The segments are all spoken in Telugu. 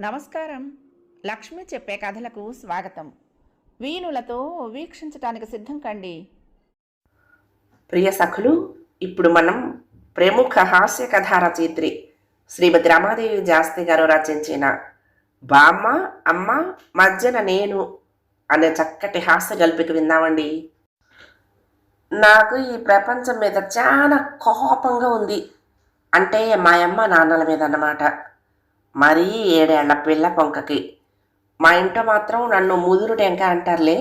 నమస్కారం. లక్ష్మి చెప్పే కథలకు స్వాగతం. వీణులతో వీక్షించటానికి సిద్ధం కండి. ప్రియ సఖులు ఇప్పుడు మనం ప్రముఖ హాస్య కథా రచయిత్రి శ్రీమతి రమాదేవి జాస్తి గారు రచించిన బామ్మ అమ్మ మధ్యన నేను అనే చక్కటి హాస్య గల్పిక విందామండి నాకు ఈ ప్రపంచం మీద చాలా కోపంగా ఉంది. అంటే మా అమ్మ నాన్నల మీద అన్నమాట. మరీ ఏడేళ్ళ పిల్ల పొంకకి మా ఇంట్లో మాత్రం నన్ను ముదురు టెంక అంటారులే.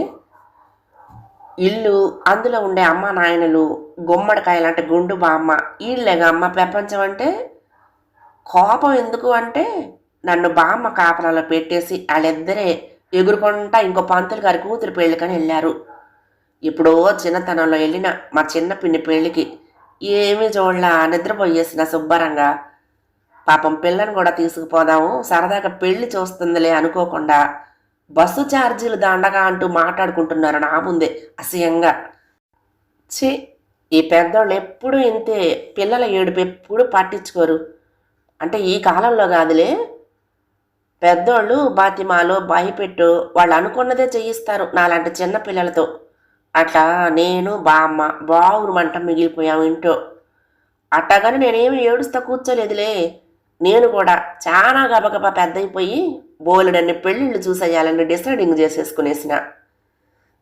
ఇల్లు అందులో ఉండే అమ్మ నాయనలు గుమ్మడికాయ లాంటి గుండు బామ్మ వీళ్ళేగా అమ్మ ప్రపంచం అంటే? కోపం ఎందుకు అంటే? నన్ను బామ్మ కాపలాలో పెట్టేసి వాళ్ళిద్దరే ఎగురుకుంటా ఇంకో పంతులు గారి కూతురు పెళ్ళికని వెళ్ళారు ఇప్పుడో చిన్నతనంలో వెళ్ళిన మా చిన్న పిన్ని పెళ్ళికి. ఏమీ చూడలా నిద్రపోయేసిన శుభ్రంగా పాపం పిల్లని కూడా తీసుకుపోదాము. సరదాగా పెళ్ళి చూస్తుందిలే అనుకోకుండా బస్సు ఛార్జీలు దండగా అంటూ మాట్లాడుకుంటున్నారు నా ముందే అసహ్యంగా. ఛీ ఈ పెద్దోళ్ళు ఎప్పుడు ఇంతే. పిల్లల ఏడుపు ఎప్పుడు పట్టించుకోరు. అంటే ఈ కాలంలో కాదులే. పెద్దోళ్ళు బాతిమాలో భయపెట్టు వాళ్ళు అనుకున్నదే చేయిస్తారు నాలాంటి చిన్న పిల్లలతో. అట్లా నేను బామ్మ బావురు మంట మిగిలిపోయాం ఇంటో అట్టగాని నేనేమి ఏడుస్తా కూర్చోలేదులే. నేను కూడా చాలా గబగబా పెద్దయిపోయి బోలెడన్ని పెళ్ళిళ్ళు చూసేయాలని డిసైడింగ్ చేసేసుకునేసిన.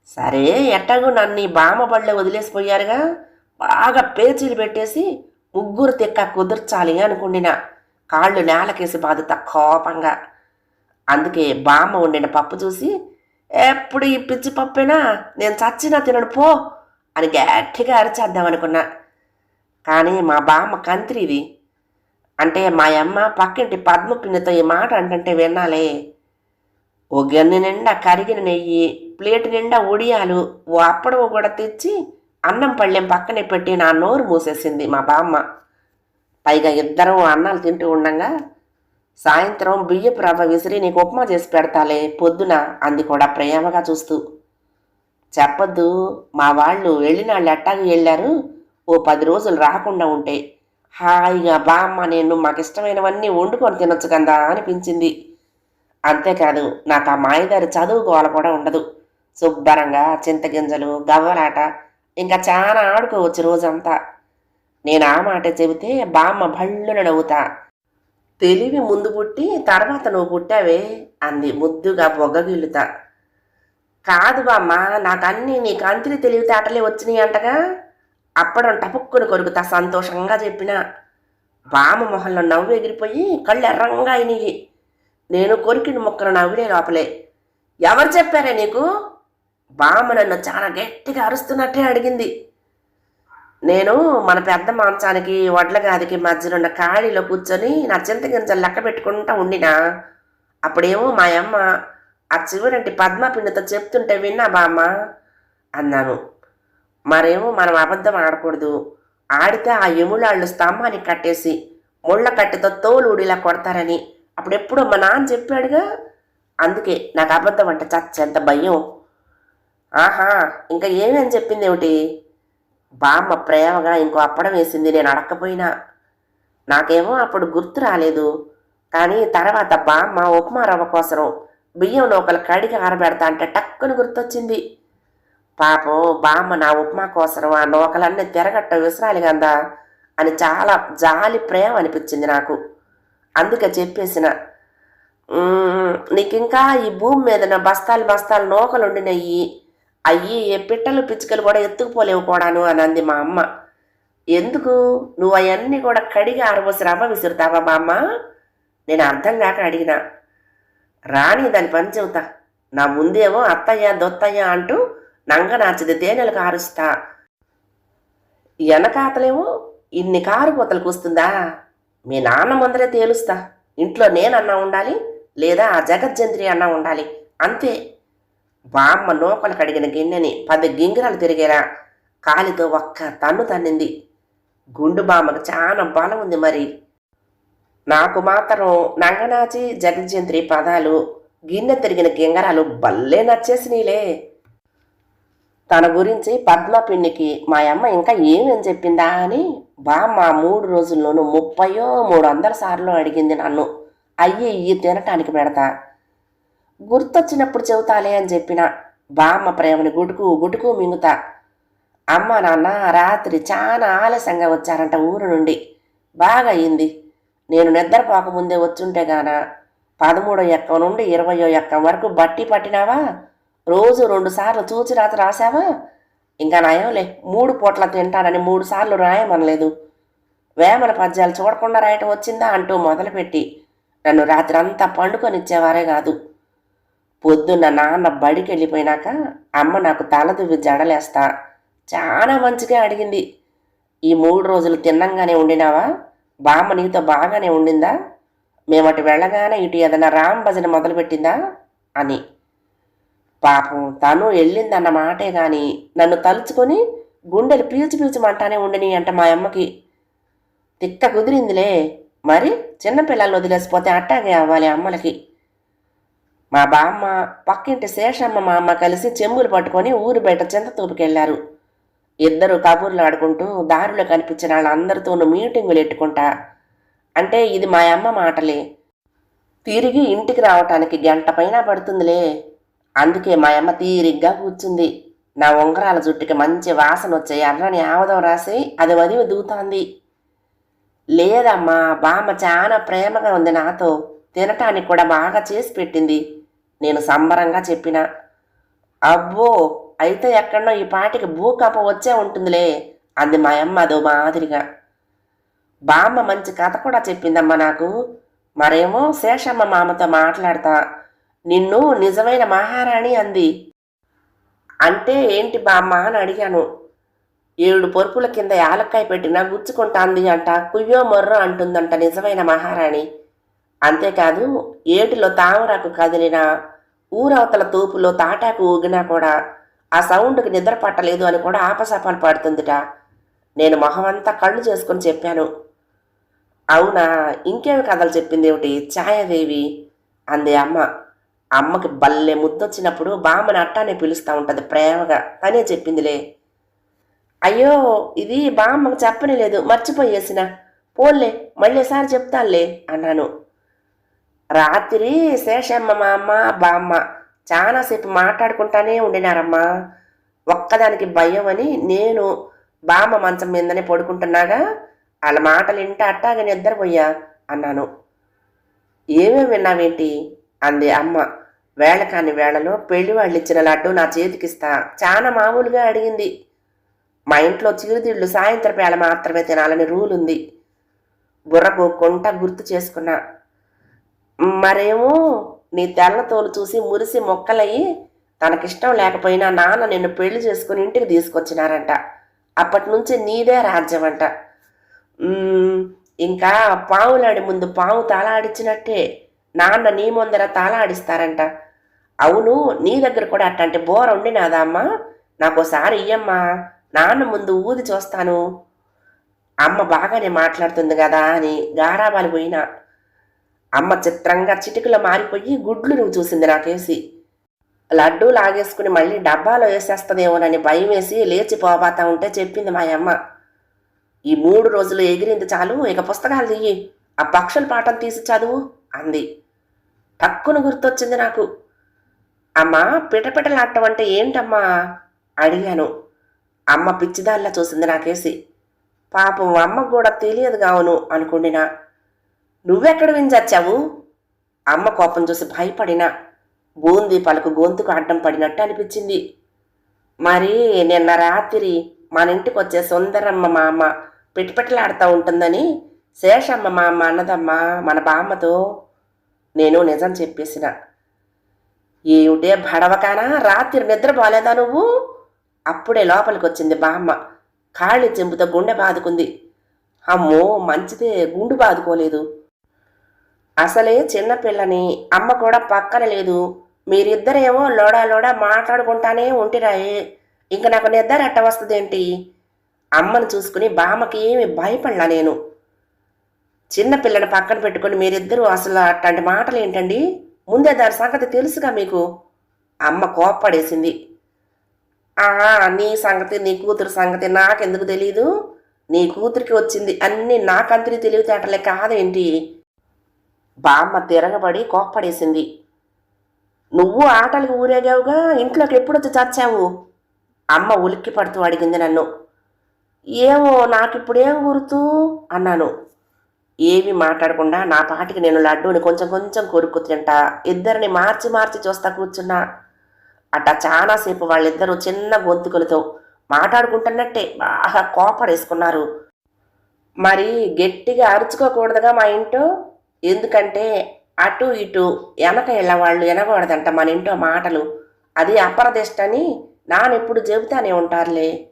సరే ఎట్టాగో నన్ను ఈ బామ్మ బళ్ళే వదిలేసిపోయారుగా. బాగా పేచీలు పెట్టేసి ముగ్గురు తిక్క కుదర్చాలి అనుకుండిన. కాళ్ళు నేలకేసి బాదుతా కోపంగా. అందుకే బామ్మ వండిన పప్పు చూసి ఎప్పుడు ఈ పిచ్చి పప్పేనా? నేను చచ్చినా తినడు పో అని గట్టిగా అరిచేద్దామనుకున్నా. కానీ మా బామ్మ కంత్రిది అంటే మా అమ్మ పక్కింటి పద్మ పిన్నతో ఈ మాట అంటుంటే వినాలే ఓ గన్ని నిండా కరిగిన నెయ్యి ప్లేట్ నిండా ఉడియాలు ఓ అప్పడం కూడా తెచ్చి అన్నం పళ్ళెం పక్కనే పెట్టి నా నోరు మూసేసింది మా బామ్మ. పైగా ఇద్దరం అన్నాలు తింటూ ఉండంగా సాయంత్రం బియ్యపు రవ్వ విసిరి నీకు ఉప్మా చేసి పెడతాలే పొద్దున అంది కూడా ప్రేమగా చూస్తూ. చెప్పొద్దు మా వాళ్ళు వెళ్ళినాళ్ళు ఎట్టాగి వెళ్ళారు ఓ పది రోజులు రాకుండా ఉంటే హాయిగా బామ్మ నేను మాకు ఇష్టమైనవన్నీ వండుకొని తినొచ్చు కదా అనిపించింది. అంతేకాదు నాకు ఆ మాయదారి చదువుకోవాలి కూడా ఉండదు. శుభ్రంగా చింతగింజలు గవ్వలాట ఇంకా చాలా ఆడుకోవచ్చు రోజంతా. నేను ఆ మాట చెబితే బామ్మ భళ్ళున నవ్వుతా. తెలివి ముందు పుట్టి తర్వాత నువ్వు పుట్టావే అంది ముద్దుగా బొగ్గగిల్లుతా కాదు బామ్మ నాకన్నీ నీ తెలివితే తెలివితేటలే వచ్చినాయి అంటగా అప్పడం టపుక్కును కొరుకుతా సంతోషంగా చెప్పిన. బామ్మ మొహంలో నవ్వు ఎగిరిపోయి కళ్ళు ఎర్రంగా అయినాయి నేను కొరికిన మొక్కను నవ్వులే లోపలే. ఎవరు చెప్పారే నీకు? బామ్మ నన్ను చాలా గట్టిగా అరుస్తున్నట్టే అడిగింది. నేను మన పెద్ద మాంసానికి వడ్ల గాదికి మధ్యలో ఉన్న ఖాళీలో కూర్చొని నా చింత గింజలు లెక్క పెట్టుకుంటా ఉండినా. అప్పుడేమో మా అమ్మ ఆ చివరంటి పద్మ పిండితో చెప్తుంటే విన్నా బామ్మ. అన్నాను. మరేమో మనం అబద్ధం ఆడకూడదు. ఆడితే ఆ ఎములాళ్ళు స్తంభానికి కట్టేసి ముళ్ళ కట్టెతో తోలుడిలా కొడతారని. అప్పుడెప్పుడో మా నాన్న చెప్పాడుగా? అందుకే నాకు అబద్ధం అంటే చచ్చెంత భయం. ఆహా ఇంకా ఏమని చెప్పింది ఏమిటి బామ్మ ప్రేమగా ఇంకో అప్పడం వేసింది నేను అడక్కపోయినా. నాకేమో అప్పుడు గుర్తు రాలేదు. కానీ తర్వాత బామ్మ ఉప్మా రవ్వ కోసం బియ్యం లోపల కడిగి ఆరబెడతా అంటే టక్కుని గుర్తొచ్చింది. పాపం బామ్మ నా ఉప్మా కోసం ఆ నూకలన్నీ తిరగట్ట విసరాలి కదా అని చాలా జాలి ప్రేమ అనిపించింది నాకు. అందుకే చెప్పేసిన నీకింకా ఈ భూమి మీద నా బస్తాలు బస్తాలు నూకలు ఉండినయ్యి. అయ్యి పిట్టలు పిచ్చుకలు కూడా ఎత్తుకుపోలేవు కూడాను అని అంది మా అమ్మ. ఎందుకు? నువ్వు అవన్నీ కూడా కడిగి ఆరబోసి రమ్మ విసురుతావా బామ్మ? నేను అర్థం కాక అడిగినా రాని దాని పని చెబుతా. నా ముందేమో అత్తయ్య దొత్తయ్య అంటూ నంగనాచిది తేనెలు కారుస్తా వెనకాతలేమో ఇన్ని కారు కోతలు కూస్తుందా మీ నాన్న ముందరే తేలుస్తా. ఇంట్లో నేనన్నా ఉండాలి లేదా ఆ జగజ్జంత్రి అన్నా ఉండాలి. అంతే. బామ్మ నూకలు కడిగిన గిన్నెని పది గింగిరాలు తిరిగేలా కాలితో ఒక్క తన్ను తన్నింది. గుండు బామ్మకు చాలా బలం ఉంది మరి. నాకు మాత్రం నంగనాచి జగజ్జంత్రి పదాలు గిన్నె తిరిగిన గింగరాలు భలే నచ్చేసినీలే. తన గురించి పద్మ పిన్నికి మా అమ్మ ఇంకా ఏమేం చెప్పిందా అని బామ్మ మూడు రోజుల్లోనూ ముప్పయో మూడు వందల సార్లు అడిగింది నన్ను. అయ్యి ఇయ్యి తినటానికి పెడతా. గుర్తొచ్చినప్పుడు చెబుతాలే అని చెప్పిన. బామ్మ ప్రేమని గుటుకు గుటుకు మింగుతా. అమ్మ నాన్న రాత్రి చాలా ఆలస్యంగా వచ్చారంట ఊరు నుండి. బాగా అయింది. నేను నిద్రపోకముందే వచ్చుంటే గాన? పదమూడో ఎక్కం నుండి ఇరవయో ఎక్కం వరకు బట్టి పట్టినావా? రోజు రెండు సార్లు చూచి రాత రాసావా ఇంకా నయంలే మూడు పూట్ల తింటానని మూడు సార్లు రాయమనలేదు. వేమన పద్యాలు చూడకుండా రాయటం వచ్చిందా అంటూ మొదలుపెట్టి నన్ను రాత్రంతా పండుకొనిచ్చేవారే కాదు. పొద్దున్న నాన్న బడికి వెళ్ళిపోయినాక అమ్మ నాకు తలదువ్వి జడలేస్తా చాలా మంచిగా అడిగింది. ఈ మూడు రోజులు తిన్నంగానే ఉండినావా? బామ్మ నీతో బాగానే ఉండిందా? మేమటి వెళ్ళగానే ఇటు ఏదైనా రామ్ భజన మొదలుపెట్టిందా? అని. పాపం తను వెళ్ళిందన్న మాటే గాని నన్ను తలుచుకొని గుండెలు పీల్చి పీల్చమంటానే ఉండని అంట మా అమ్మకి. తిక్క కుదిరిందిలే. మరి చిన్నపిల్లల్ని వదిలేసిపోతే అట్టాగే అవ్వాలి అమ్మలకి. మా బామ్మ పక్కింటి శేషమ్మ మా అమ్మ కలిసి చెంబులు పట్టుకొని ఊరు బయట చింతతూపుకెళ్ళారు ఇద్దరు కబుర్లు ఆడుకుంటూ దారిలో కనిపించిన వాళ్ళందరితోనూ మీటింగులు ఎట్టుకుంటా. అంటే ఇది మా అమ్మ మాటలే. తిరిగి ఇంటికి రావటానికి గంట పైన పడుతుందిలే. అందుకే మా అమ్మ తీరిగ్గా కూర్చుంది. నా ఉంగరాల జుట్టుకి మంచి వాసన వచ్చే ఎర్రని ఆవదం రాసి అది వదివి దూతాంది. లేదమ్మా బామ్మ చాలా ప్రేమగా ఉంది నాతో. తినటానికి కూడా బాగా చేసి పెట్టింది. నేను సంబరంగా చెప్పిన. అబ్బో అయితే ఎక్కడో ఈ పాటికి భూకంపం వచ్చే ఉంటుందిలే అంది మా అమ్మ అదో మాదిరిగా. బామ్మ మంచి కథ కూడా చెప్పిందమ్మా నాకు. మరేమో శేషమ్మ మామతో మాట్లాడతా. నిన్ను నిజమైన మహారాణి అంది. అంటే ఏంటి బామ్మ అని అడిగాను. ఏడు పొరుపుల కింద యాలక్కాయ పెట్టినా గుచ్చుకుంటాంది అంట కుయ్యో మొర్రో అంటుందంట నిజమైన మహారాణి. అంతేకాదు ఏటిలో తామరాకు కదిలినా ఊరవతల తూపులో తాటాకు ఊగినా కూడా ఆ సౌండ్కి నిద్ర పట్టలేదు అని కూడా ఆపశాపాలు పాడుతుందిట. నేను మొహమంతా కళ్ళు చేసుకుని చెప్పాను. అవునా ఇంకేమి కథలు చెప్పింది ఏమిటి ఛాయాదేవి అంది అమ్మ. అమ్మకి బల్లె ముద్దొచ్చినప్పుడు బామ్మని అట్టానే పిలుస్తూ ఉంటుంది ప్రేమగా. తనే చెప్పిందిలే. అయ్యో ఇది బామ్మకు చెప్పనే లేదు. మర్చిపోయేసిన పోన్లే మళ్ళీసారి చెప్తానులే అన్నాను. రాత్రి శేషమ్మ మా అమ్మ బామ్మ చాలాసేపు మాట్లాడుకుంటానే ఉండినారమ్మా. ఒక్కదానికి భయం అని నేను బామ్మ మంచం మీదనే పడుకుంటున్నాగా. వాళ్ళ మాటలు ఇంట అట్టాగా నిద్రపోయా అన్నాను. ఏమేమి విన్నావేంటి? అంది అమ్మ. వేళ కాని వేళలో పెళ్ళి వాళ్ళు ఇచ్చిన లడ్డు నా చేతికిస్తా. చాలా మామూలుగా అడిగింది. మా ఇంట్లో చిరుతిళ్ళు సాయంత్రం వేళ మాత్రమే తినాలని రూల్ ఉంది. బుర్రకు కొంట గుర్తు చేసుకున్నా. మరేమో నీ తెల్ల తోలు చూసి మురిసి మొక్కలయ్యి తనకిష్టం లేకపోయినా నాన్న నిన్ను పెళ్ళి చేసుకుని ఇంటికి తీసుకొచ్చినారంట. అప్పటి నుంచి నీదే రాజ్యం అంట ఇంకా పావులాడి ముందు పావు తాళాడిచ్చినట్టే. నాన్న నీ ముందర తాళాడిస్తారంట. అవును నీ దగ్గర కూడా అట్లాంటి బోర ఉండినాదా అమ్మా నాకోసారి ఇయ్యమ్మా. నాన్న ముందు ఊది చూస్తాను. అమ్మ బాగానే మాట్లాడుతుంది కదా అని గారాబాలు పోయినా. అమ్మ చిత్రంగా చిటికలో మారిపోయి గుడ్లు నువ్వు చూసింది నాకేసి. లడ్డూ లాగేసుకుని మళ్ళీ డబ్బాలో వేసేస్తుందేమోనని భయం వేసి లేచిపోబాతా ఉంటే చెప్పింది మా అమ్మ. ఈ మూడు రోజులు ఎగిరింది చాలు ఇక పుస్తకాలు తీయి. ఆ పక్షుల పాఠం తీసి చదువు అంది. టక్కున గుర్తొచ్చింది నాకు. అమ్మా పిటపిటలాడటం అంటే ఏంటమ్మా? అడిగాను. అమ్మ పిచ్చిదాల్లా చూసింది నాకేసి. పాపం అమ్మకు కూడా తెలియదు కావును అనుకుండినా. నువ్వెక్కడ వింజొచ్చావు? అమ్మ కోపం చూసి భయపడినా. బూంది పలుకు గొంతుకు అడ్డం పడినట్టు అనిపించింది. మరి నిన్న రాత్రి మన ఇంటికి వచ్చే సుందరమ్మ మా అమ్మ పిటిపిటలాడుతూ ఉంటుందని శేషమ్మ మా అమ్మ అన్నదమ్మా మన బామ్మతో నేను నిజం చెప్పేసిన. ఏమిటే భడవకానా? రాత్రి నిద్ర బాలేదా నువ్వు? అప్పుడే లోపలికి వచ్చింది బామ్మ. కాళ్ళు చెంపుతో గుండె బాదుకుంది. అమ్మో మంచిదే గుండు బాదుకోలేదు. అసలే చిన్నపిల్లని అమ్మ కూడా పక్కన లేదు. మీరిద్దరేమో లోడా లోడా మాట్లాడుకుంటానే ఉంటిరాయే. ఇంక నాకు నిద్ర ఎట్ట వస్తుందేంటి? అమ్మను చూసుకుని బామ్మకి ఏమి భయపడలా నేను. చిన్నపిల్లని పక్కన పెట్టుకుని మీరిద్దరూ అసలు అట్లాంటి మాటలు ఏంటండి ముందే దాని సంగతి తెలుసుగా మీకు? అమ్మ కోప్పడేసింది. ఆ నీ సంగతి నీ కూతురు సంగతి నాకెందుకు తెలీదు? నీ కూతురికి వచ్చింది అన్నీ నాకంతని తెలివితేటలే కాదేంటి? బామ్మ తిరగబడి కోప్పడేసింది. నువ్వు ఆటలకు ఊరేగావుగా? ఇంట్లోకి ఎప్పుడొచ్చి చచ్చావు? అమ్మ ఉలిక్కి పడుతూ అడిగింది నన్ను. ఏమో నాకిప్పుడేం గుర్తు? అన్నాను. ఏమీ మాట్లాడకుండా నా పాటికి నేను లడ్డూని కొంచెం కొంచెం కొరుక్కు తింటా ఇద్దరిని మార్చి మార్చి చూస్తా కూర్చున్నా. అట్ట చాలాసేపు వాళ్ళిద్దరూ చిన్న గొంతుకులతో మాట్లాడుకుంటున్నట్టే బాగా కోపడేసుకున్నారు. మరి గట్టిగా అరుచుకోకూడదుగా మా ఇంటో? ఎందుకంటే అటు ఇటు వెనక వాళ్ళు వినకూడదంట మన ఇంటో మాటలు. అది అపరదిష్టని నానెప్పుడు చెబుతానే ఉంటారులే.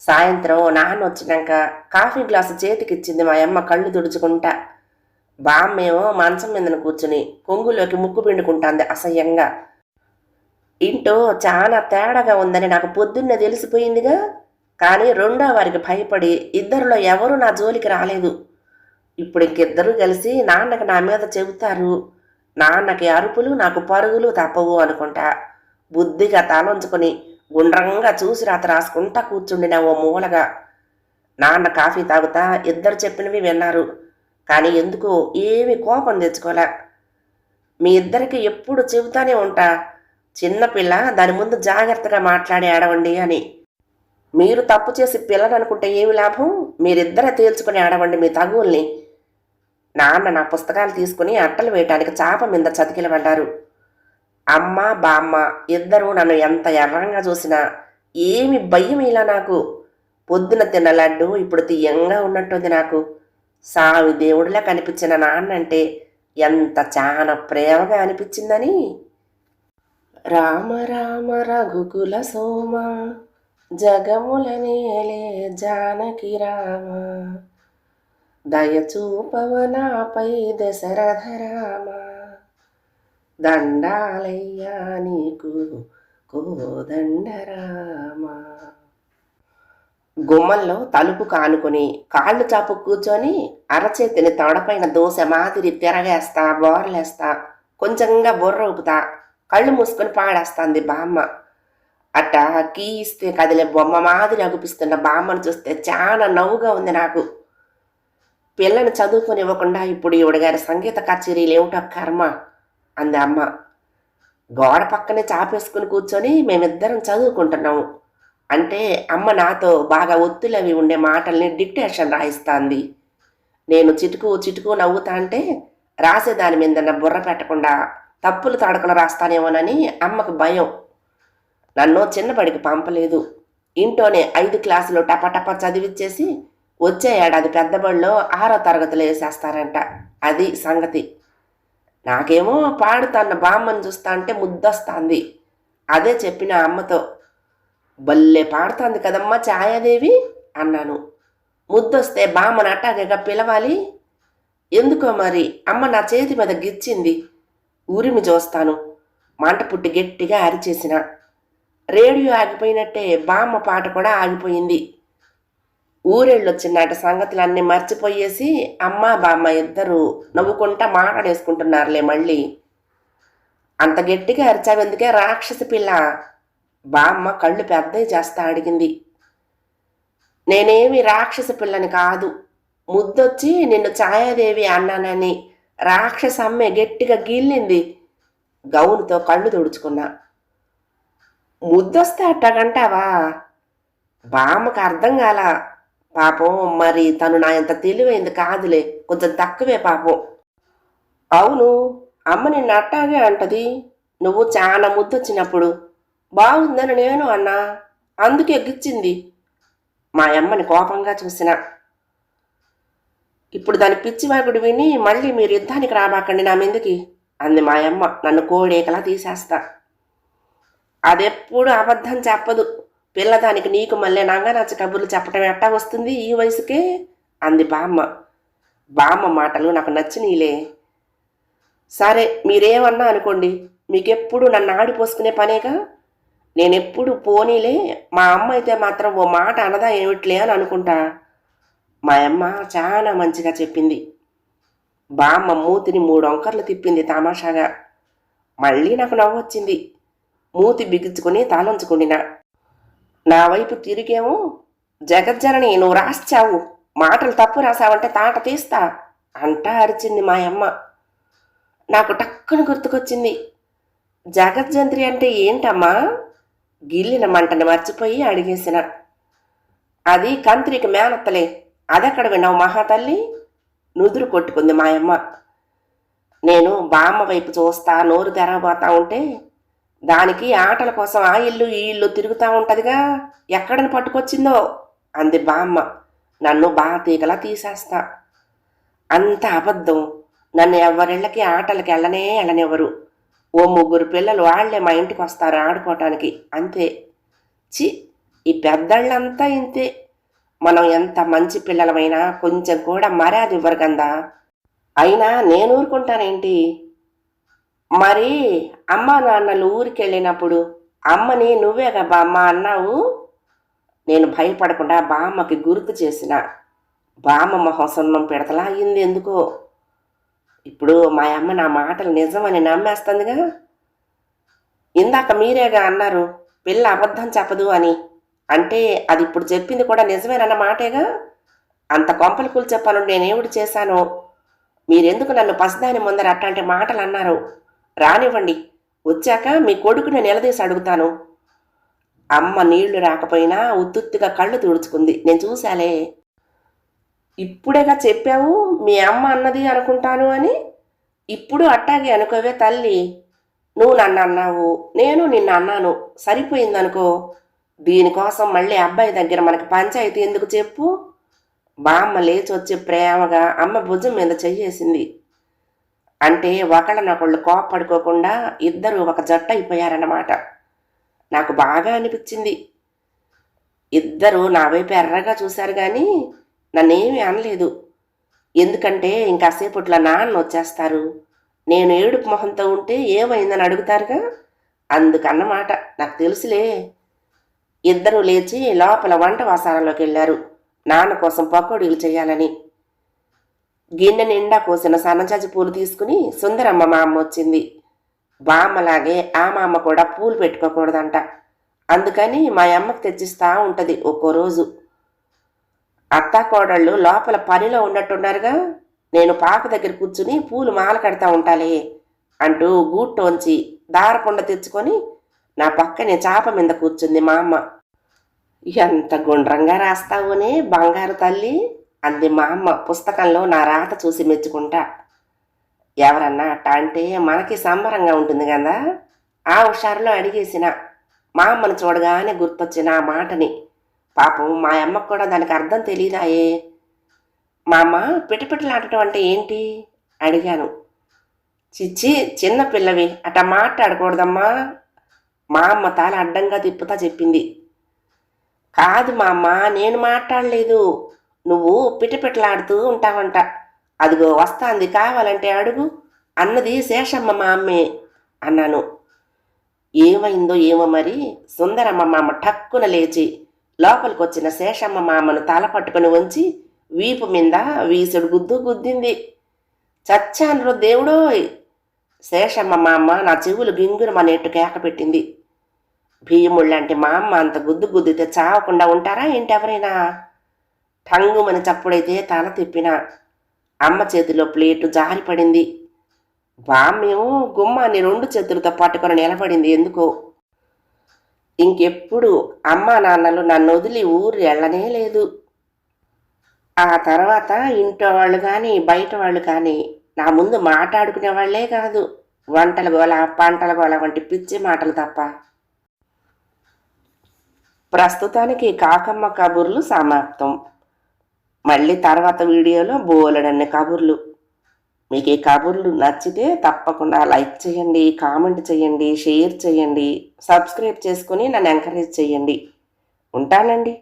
సాయంత్రం నాన్న వచ్చినాక కాఫీ గ్లాసు చేతికిచ్చింది మా అమ్మ కళ్ళు తుడుచుకుంటా. బామ్మేమో మంచం మీదన కూర్చుని కొంగులోకి ముక్కు పిండుకుంటాంది అసహ్యంగా. ఇంటో చాలా తేడాగా ఉందని నాకు పొద్దున్నే తెలిసిపోయిందిగా. కానీ రెండో వారికి భయపడి ఇద్దరిలో ఎవరూ నా జోలికి రాలేదు. ఇప్పుడు ఇంకిద్దరూ కలిసి నాన్నకి నా మీద చెబుతారు. నాన్నకి అరుపులు నాకు పరుగులు తప్పవు అనుకుంటా. బుద్ధిగా తలంచుకొని గుండ్రంగా చూసి రాత రాసుకుంటా కూర్చుండిన ఓ మూలగా నాన్న కాఫీ తాగుతా? ఇద్దరు చెప్పినవి విన్నారు. కానీ ఎందుకో ఏమి కోపం తెచ్చుకోలే. మీ ఇద్దరికి ఎప్పుడు చెబుతానే ఉంటా. చిన్నపిల్ల దాని ముందు జాగ్రత్తగా మాట్లాడి ఆడవండి అని. మీరు తప్పు చేసి పిల్లని అనుకుంటే ఏమి లాభం? మీరిద్దరే తేల్చుకుని ఆడవండి మీ తగువుల్ని నాన్న నా పుస్తకాలు తీసుకుని అట్టలు వేయటానికి చాప మీద చతికిలబడ్డారు. అమ్మ బామ్మ ఇద్దరూ నన్ను ఎంత ఎర్రంగా చూసినా ఏమి భయం ఇలా నాకు. పొద్దున తిన్న లడ్డు ఇప్పుడు తీయంగా ఉన్నట్టుంది నాకు. సావి దేవుడిలా కనిపించిన నాన్న అంటే ఎంత చాలా ప్రేమగా అనిపించిందని. రామ రామ రఘుకుల సోమ జగముల నేలే జానకి రామ. దయచూపవనాపై దశరథ రామ. దండాలయ్యా నీకు కోదండరామా. గుమ్మల్లో గుమ్మంలో తలుపు కానుకొని కాళ్ళు చాపు కూర్చొని అరచేతిని తొడపైన దోశ మాదిరి తిరగేస్తా బోర్లేస్తా కొంచెంగా బుర్ర ఊపుతా కళ్ళు మూసుకొని పాడేస్తాంది బామ్మ. అట్టా కీ ఇస్తే కదిలే బొమ్మ మాదిరి అగుపిస్తున్న బామ్మను చూస్తే చాలా నవ్వుగా ఉంది నాకు. పిల్లని చదువుకొని ఇవ్వకుండా ఇప్పుడు ఈవిడ గారి సంగీత కచేరీలు ఏమిటో కర్మ. అంది అమ్మ. గోడ పక్కనే చాపేసుకుని కూర్చొని మేమిద్దరం చదువుకుంటున్నాము అంటే అమ్మ నాతో బాగా ఒత్తులవి ఉండే మాటల్ని డిక్టేషన్ రాయిస్తాంది. నేను చిటుకు చిటుకు నవ్వుతా అంటే రాసేదాని మీద బుర్ర పెట్టకుండా తప్పులు తడకలు రాస్తానేమోనని అమ్మకు భయం. నన్ను చిన్నబడికి పంపలేదు. ఇంట్లోనే ఐదు క్లాసులు టపటప చదివిచ్చేసి వచ్చే ఏడాది పెద్దబడిలో ఆరో తరగతిలో వేసేస్తారంట. అది సంగతి. నాకేమో పాడుతన్న బామ్మని చూస్తా అంటే ముద్దొస్తాంది. అదే చెప్పిన అమ్మతో భలే పాడుతోంది కదమ్మా ఛాయాదేవి అన్నాను. ముద్దొస్తే బామ్మను అట్టాగేగా పిలవాలి. ఎందుకో మరి? అమ్మ నా చేతి మీద గిచ్చింది. ఊరిమి చూస్తాను మంట పుట్టి గట్టిగా అరిచేసిన. రేడియో ఆగిపోయినట్టే బామ్మ పాట కూడా ఆగిపోయింది. ఊరెళ్ళొచ్చినట సంగతులన్నీ మర్చిపోయేసి అమ్మ బామ్మ ఇద్దరు నవ్వుకుంటా మాట్లాడేసుకుంటున్నారులే మళ్ళీ. అంత గట్టిగా అరిచావెందుకే రాక్షసి పిల్ల? బామ్మ కళ్ళు పెద్దవి చేస్తా అడిగింది. నేనేమి రాక్షస పిల్లని కాదు. ముద్దొచ్చి నిన్ను ఛాయాదేవి అన్నానని రాక్షస అమ్మే గట్టిగా గీల్లింది. గౌనుతో కళ్ళు తుడుచుకున్నా. ముద్దొస్తే అట్టగంటావా? బామ్మకు అర్థం కాల. పాపం మరి తను నా ఎంత తెలివైంది కాదులే. కొంచెం తక్కువే పాపం. అవును అమ్మ నిన్ను అట్టాగే అంటది. నువ్వు చాలా ముద్దొచ్చినప్పుడు. బాగుందని నేను అన్నా. అందుకే గిచ్చింది. మా అమ్మని కోపంగా చూసిన. ఇప్పుడు దాని పిచ్చివాగుడు విని మళ్ళీ మీరు యుద్ధానికి రాబాకండి నా మీదకి అంది మా అమ్మ. నన్ను కోడేకలా తీసేస్తా. అదెప్పుడు అబద్ధం చెప్పదు. పిల్లదానికి నీకు మళ్ళీ నంగనచ్చ కబుర్లు చెప్పటం ఎట్టా వస్తుంది ఈ వయసుకే? అంది బామ్మ. బామ్మ మాటలు నాకు నచ్చినీలే. సరే మీరేమన్నా అనుకోండి మీకెప్పుడు నన్ను ఆడిపోసుకునే పనేగా? నేనెప్పుడు పోనీలే మా అమ్మ అయితే మాత్రం ఓ మాట అనదా ఏమిట్లే అని అనుకుంటా. మా అమ్మ చాలా మంచిగా చెప్పింది. బామ్మ మూతిని మూడు అంకర్లు తిప్పింది తమాషాగా. మళ్ళీ నాకు నవ్వొచ్చింది. మూతి బిగించుకుని తాళంచుకుండినా నా వైపు తిరిగేమో జగజ్జనని నువ్వు రాశావు మాటలు తప్పు రాసావంటే తాట తీస్తా అంటా అరిచింది మా అమ్మ. నాకు టక్కును గుర్తుకొచ్చింది. జగజ్జంత్రి అంటే ఏంటమ్మా? గిల్లిన మంటని మర్చిపోయి అడిగేసిన. అది కంత్రికి మేనత్తలే. అదెక్కడ విన్నావు మహాతల్లి? నుదురు కొట్టుకుంది మాయమ్మ నేను బామ్మ వైపు చూస్తా నోరు తెరవబోతా ఉంటే దానికి ఆటల కోసం ఆ ఇల్లు ఈ ఇల్లు తిరుగుతూ ఉంటుందిగా. ఎక్కడని పట్టుకొచ్చిందో? అంది బామ్మ. నన్ను బాగా తీగలా తీసేస్తా. అంత అబద్ధం. నన్ను ఎవరిళ్ళకి ఆటలకి వెళ్ళనే వెళ్ళనివ్వరు ఓ ముగ్గురు పిల్లలు వాళ్ళే మా ఇంటికి వస్తారు ఆడుకోవటానికి అంతే. చి ఈ పెద్దళ్ళంతా ఇంతే. మనం ఎంత మంచి పిల్లలమైనా కొంచెం కూడా మర్యాద ఇవ్వరు కదా అయినా నేను ఊరుకుంటానేంటి? మరి అమ్మా నాన్నలు ఊరికి వెళ్ళినప్పుడు అమ్మని నువ్వే కదా అమ్మ అన్నావు? నేను భయపడకుండా బామ్మకి గుర్తు చేసిన. బామ్మ మొహం సున్నం పెడతలా అయింది ఎందుకో. ఇప్పుడు మా అమ్మ నా మాటలు నిజమని నమ్మేస్తుందిగా. ఇందాక మీరేగా అన్నారు పిల్ల అబద్ధం చెప్పదు అని. అంటే అది ఇప్పుడు చెప్పింది కూడా నిజమేనన్న మాటేగా? అంత కొంపలు కూల్ చెప్పాను నేనేమిటి చేశాను? మీరెందుకు నన్ను పసిదాని ముందర అట్లాంటి మాటలు అన్నారు? రానివ్వండి. వచ్చాక మీ కొడుకుని నిలదీసి అడుగుతాను. అమ్మ నీళ్ళు రాకపోయినా ఉత్తుత్తుగా కళ్ళు తుడుచుకుంది. నేను చూశాలే. ఇప్పుడేగా చెప్పావు మీ అమ్మ అన్నది అనుకుంటాను అని? ఇప్పుడు అట్టాగే అనుకోవే తల్లి. నువ్వు నన్ను అన్నావు. నేను నిన్ను అన్నాను. సరిపోయిందనుకో. దీనికోసం మళ్ళీ అబ్బాయి దగ్గర మనకి పంచాయతీ ఎందుకు చెప్పు? బామ్మ లేచి ప్రేమగా అమ్మ భుజం మీద చెయ్యేసింది. అంటే ఒకళ్ళనొకళ్ళు కోప్పడుకోకుండా ఇద్దరు ఒక జట్టు అయిపోయారన్నమాట. నాకు బాగా అనిపించింది. ఇద్దరు నా వైపు ఎర్రగా చూశారు కానీ నన్నేమీ అనలేదు. ఎందుకంటే ఇంకాసేపట్లో నాన్న వచ్చేస్తారు. నేను ఏడుపు మొహంతో ఉంటే ఏమైందని అడుగుతారుగా? అందుకన్నమాట. నాకు తెలుసులే. ఇద్దరూ లేచి లోపల వంట వాసానంలోకి వెళ్ళారు. నాన్న కోసం పకోడీలు చేయాలని. గిన్నె నిండా కోసిన సన్నజాజి పూలు తీసుకుని సుందరమ్మ మా అమ్మ వచ్చింది. బామ్మలాగే ఆ మా అమ్మ కూడా పూలు పెట్టుకోకూడదంట. అందుకని మా అమ్మకి తెచ్చిస్తా ఉంటుంది ఒక్కో రోజు. అత్తా కోడళ్ళు లోపల పనిలో ఉన్నట్టున్నారుగా నేను పాక దగ్గర కూర్చుని పూలు మాల కడతా ఉంటాలే అంటూ గూట్టోంచి దారపుండ తెచ్చుకొని నా పక్కనే చాప మీద కూర్చుంది మా అమ్మ. ఎంత గుండ్రంగా రాస్తావునే బంగారు తల్లి. అంది మా అమ్మ పుస్తకంలో నా రాత చూసి మెచ్చుకుంటా. ఎవరన్నా అట్ట అంటే మనకి సంబరంగా ఉంటుంది కదా? ఆ హుషారులో అడిగేసిన. మా అమ్మను చూడగానే గుర్తొచ్చిన ఆ మాటని. పాపం మా అమ్మకు కూడా దానికి అర్థం తెలియదాయే మా అమ్మ పిటపిటలాడటం అంటే ఏంటి? అడిగాను. చిచ్చి చిన్న పిల్లవి అట మాట్లాడకూడదమ్మా. మా అమ్మ తల అడ్డంగా తిప్పుతా చెప్పింది. కాదు మా అమ్మ నేను మాట్లాడలేదు. నువ్వు పిటపిటలాడుతూ ఉంటావంట. అదిగో వస్తాంది కావాలంటే అడుగు. అన్నది శేషమ్మ మా అమ్మే అన్నాను. ఏమైందో ఏమో మరి? సుందరమ్మ మామ టక్కున లేచి లోపలికి వచ్చిన శేషమ్మ మామను తల పట్టుకుని ఉంచి వీపు మీద వీసుడు గుద్దు గుద్దింది. చచ్చాను దేవుడోయ్! శేషమ్మ మా అమ్మ నా చెవులు గింగురు మా నెట్టు కేక పెట్టింది. భీముళ్ళంటే మా అమ్మ అంత గుద్దు గుద్దితే చావకుండా ఉంటారా ఏంటి ఎవరైనా? తంగుమని చప్పుడైతే తల తిప్పిన అమ్మ చేతిలో ప్లేటు జారిపడింది. బామ్యేమో గుమ్మాన్ని రెండు చేతులతో పట్టుకొని నిలబడింది. ఎందుకో? ఇంకెప్పుడు అమ్మా నాన్నలు నన్ను వదిలి ఊరు వెళ్ళనే లేదు. ఆ తర్వాత ఇంట్లో వాళ్ళు కానీ బయట వాళ్ళు కానీ నా ముందు మాట్లాడుకునే వాళ్ళే కాదు. వంటల గోల పంటల గోల వంటి పిచ్చి మాటలు తప్ప. ప్రస్తుతానికి కాకమ్మ కబుర్లు సమాప్తం. మళ్ళీ తర్వాత వీడియోలో బోలెడన్ని కబుర్లు. మీకు ఈ కబుర్లు నచ్చితే తప్పకుండా లైక్ చేయండి కామెంట్ చేయండి షేర్ చేయండి సబ్స్క్రైబ్ చేసుకుని నన్ను ఎంకరేజ్ చేయండి. ఉంటానండి.